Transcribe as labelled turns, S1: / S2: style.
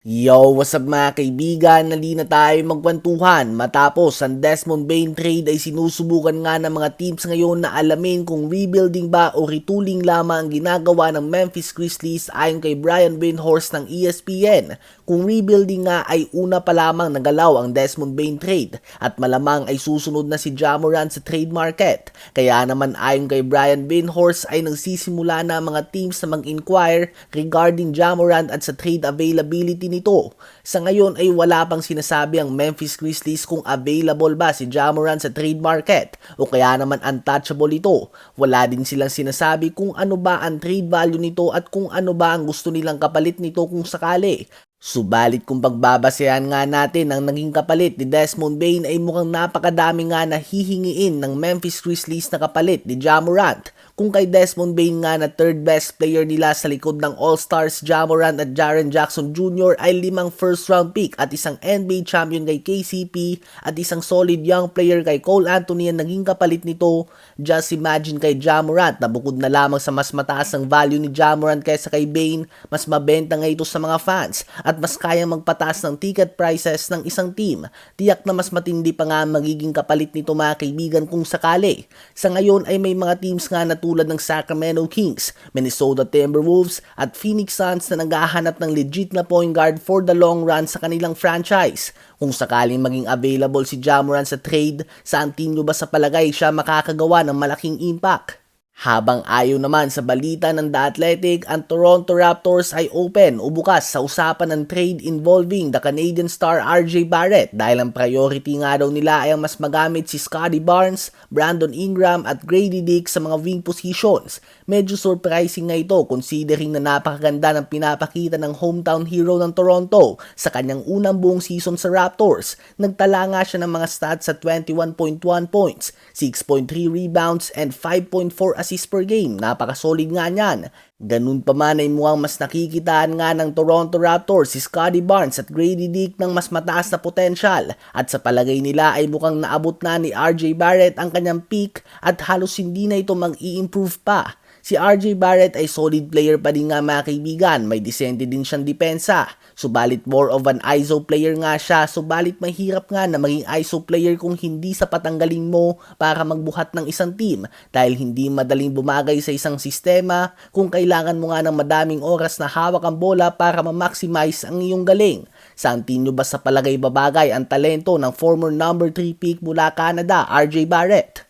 S1: Yo, what's up mga kaibigan? Nali na tayo magkwentuhan matapos ang Desmond Bain trade ay sinusubukan nga ng mga teams ngayon na alamin kung rebuilding ba o retooling lamang ang ginagawa ng Memphis Grizzlies ayon kay Brian Windhorst ng ESPN. Kung rebuilding nga ay una pa lamang nagalaw ang Desmond Bain trade at malamang ay susunod na si Jamoran sa trade market. Kaya naman ayon kay Brian Windhorst ay nagsisimula na ang mga teams na mag-inquire regarding Jamoran at sa trade availability nito. Sa ngayon ay wala pang sinasabi ang Memphis Grizzlies kung available ba si Jamoran sa trade market o kaya naman untouchable ito. Wala din silang sinasabi kung ano ba ang trade value nito at kung ano ba ang gusto nilang kapalit nito kung sakali. Subalit kung pagbabasehan nga natin ang naging kapalit ni Desmond Bain ay mukhang napakadami nga na hihingiin ng Memphis Grizzlies na kapalit ni Jamorant. Kung kay Desmond Bain nga na third best player nila sa likod ng All-Stars Jamorant at Jaren Jackson Jr. ay limang first round pick at isang NBA champion kay KCP at isang solid young player kay Cole Anthony ang naging kapalit nito. Just imagine kay Jamorant na bukod na lamang sa mas mataas ang value ni Jamorant kaysa kay Bain, mas mabenta nga ito sa mga fans at mas kayang magpataas ng ticket prices ng isang team. Tiyak na mas matindi pa nga magiging kapalit nito mga kaibigan kung sakali. Sa ngayon ay may mga teams nga na tulad ng Sacramento Kings, Minnesota Timberwolves at Phoenix Suns na naghahanap ng legit na point guard for the long run sa kanilang franchise. Kung sakaling maging available si Jamoran sa trade, saan team nyo ba sa palagay siya makakagawa ng malaking impact? Habang ayaw naman sa balita ng The Athletic, ang Toronto Raptors ay open o bukas sa usapan ng trade involving the Canadian star RJ Barrett dahil ang priority nga daw nila ay ang mas magamit si Scotty Barnes, Brandon Ingram at Grady Dick sa mga wing positions. Medyo surprising nga ito considering na napakaganda ng pinapakita ng hometown hero ng Toronto sa kanyang unang buong season sa Raptors. Nagtala nga siya ng mga stats sa 21.1 points, 6.3 rebounds and 5.4 assists per game. Napaka-solid nga niyan. Ganun pa man ay mukhang mas nakikitaan nga ng Toronto Raptors si Scotty Barnes at Grady Dick ng mas mataas na potensyal at sa palagay nila ay mukhang naabot na ni RJ Barrett ang kanyang peak at halos hindi na ito mag-i-improve pa. Si RJ Barrett ay solid player pa din nga mga kaibigan, may disente din siyang depensa. Subalit more of an ISO player nga siya, subalit mahirap nga na maging ISO player kung hindi sapat ang galing mo para magbuhat ng isang team dahil hindi madaling bumagay sa isang sistema kung kailangan mo nga ng madaming oras na hawak ang bola para ma-maximize ang iyong galing. Saan team nyo ba sa palagay babagay ang talento ng former number 3 pick mula Canada, RJ Barrett?